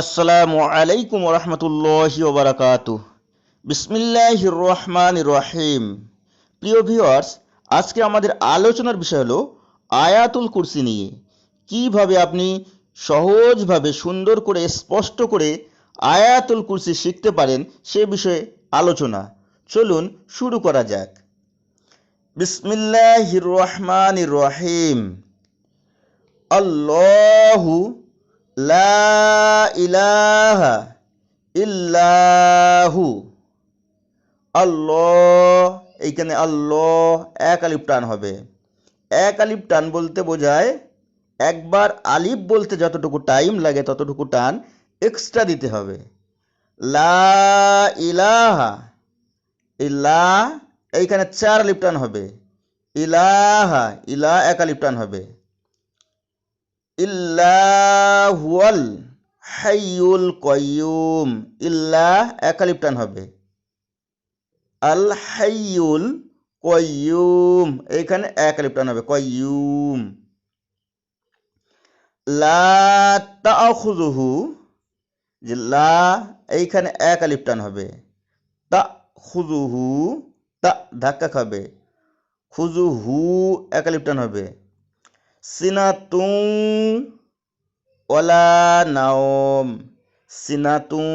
আসসালামু আলাইকুম রহমতুল্লাহি বিসমিল্লাহ রহমান রহিম প্রিয় ভিওয়ার্স আজকে আমাদের আলোচনার বিষয় হলো আয়াতুল কুরসি নিয়ে। কীভাবে আপনি সহজভাবে সুন্দর করে, স্পষ্ট করে আয়াতুল কুরসি শিখতে পারেন সে বিষয়ে আলোচনা। চলুন শুরু করা যাক। বিসমিল্লাহ রহমান রহিম আল্লাহু লা ইলাহা ইল্লাহু। আল্লাহ, এইখানে আল্লাহ, এক আলিফ টান হবে। এক আলিফ টান বলতে বোঝায়, একবার আলিফ বলতে যতটুকু টাইম লাগে ততটুকু টান এক্সট্রা দিতে হবে। লা ইলাহা ইলা এইখানে চার আলিফ টান হবে। ইলাহা, ইলা, এক আলিফ টান হবে। ইল্লাহুয়াল হাইয়ুল কয়ুম ইল্লাহ একালিপ টান হবে। আল হাইয়ুল কয়ুম এইখানে একালিপ টান হবে কয়ুম লা তাখুযুহু, যে লা, এইখানে এক আলিফ হবে। তা খুজুহু তা ধাক্কা খাবে। খুজুহু এক আলিফ হবে। সিনাতুং ওলা নাওম। সিনাতুং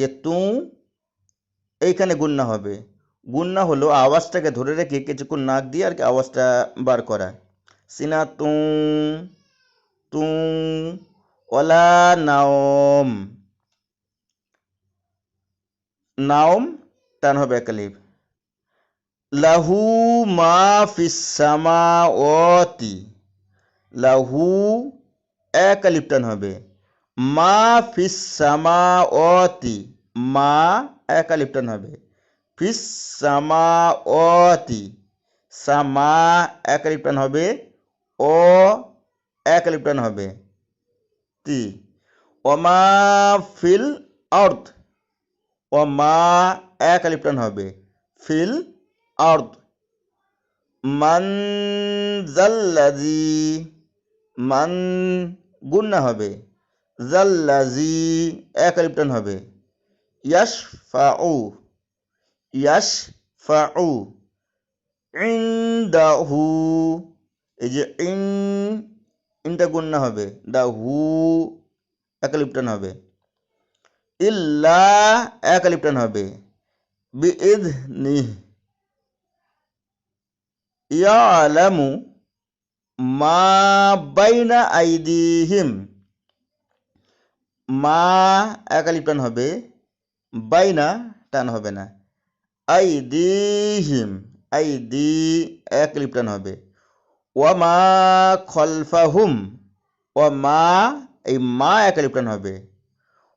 যে তুং এইখানে গুন্না হবে। গুন্না হলো আওয়াজটাকে ধরে রেখে কিছুক্ষণ নাক দিয়ে আর কি আওয়াজটা বার করা। সিনাতুং তুং ওলা নাওম। নাওম, টান হবে একালিফ লাহু মা ফিস সামাওয়াতি। লাহু এক আলিফ টান হবে। মা ফিস সামাওয়াতি, মা এক আলিফ টান হবে। ফিস সামাওয়াতি, সামা এক আলিফ টান হবে ও এক আলিফ টান হবে। তি, ওমা ফিল অর্থ ওমা এক আলিফ টান হবে। ফিল অর্থ মান জাল্লাজি মান গুন্না হবে। জাল্লাজি এক আলিপটান হবে। ইয়াস ফাউ ইয়াস ফাউ ইনদাহু, এই যে ইন, ইনটা গুন্না হবে। দা হু এক আলিপটান হবে। ইল্লা এক আলিপটান হবে। নিহ ইয়ালামু মা বাইনা আইদিহিম। মা একালি টান হবে, বাইনা টান হবে না। আইদিহিম, আইদি একালি টান হবে। ওয়ামা খলফাহুম ও মা, এই মা একালি টান হবে।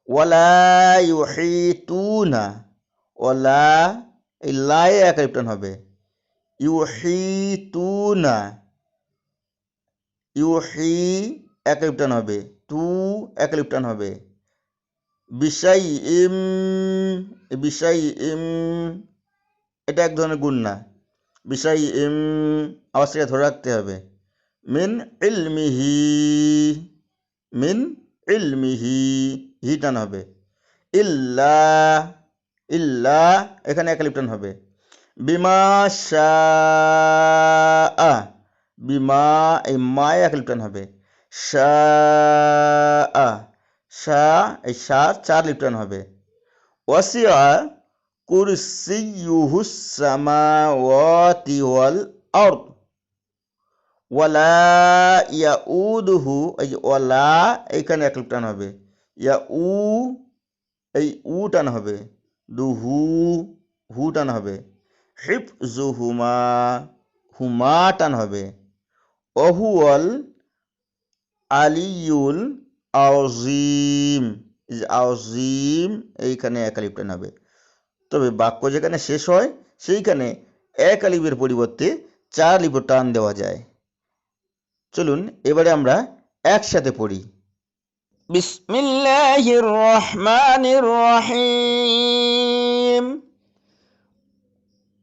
ওয়ালা ইউহিতুনা ওয়ালা এই লাই একালি টান হবে। ইউহিতুনা ইউহি একলিপটান হবে, তু একলিপটান হবে। বিষয় ইম বিষয় ইম এটা এক ধরনের গুণ না। বিষয় ইম আওয়াজটাকে ধরে রাখতে হবে। মিন ইলমিহি মিন ইলমিহি, হি টান হবে। ইল্লা ইল্লা, এখানে একলিপটান হবে। বিমা শাহ বিমা, এই এক লিপটান হবে। শাহ শাহ এই শাহ চার লিপটান হবে। ওয়াসিয়া কুরসিয়ুহুস সামাওয়াতি ওয়াল আরদ। ওয়ালা ইয়াউদুহু, এই ওয়ালা, এইখানে এক লিপটান হবে। ইয়া উ এই উ টান হবে। দুহু হু টান হবে। হিফ জুহুমা হুমা টান হবে। অহুয়াল আলিউল আউজিম আউজিম এইখানে এক আলিফ টান হবে তবে বাক্য যেখানে শেষ হয়, সেইখানে এক আলিফের পরিবর্তে চার আলিফ টান দেওয়া যায়। চলুন এবারে আমরা একসাথে পড়ি। বিসমিল্লাহির রহমানির রহিম।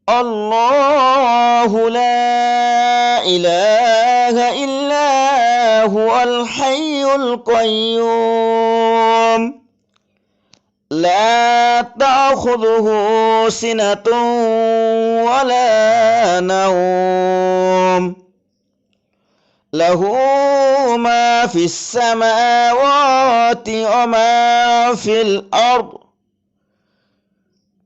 الله لا إله إلا هو الحي القيوم. لا تأخذه سنة ولا نوم. له ما في السماوات وما في الأرض.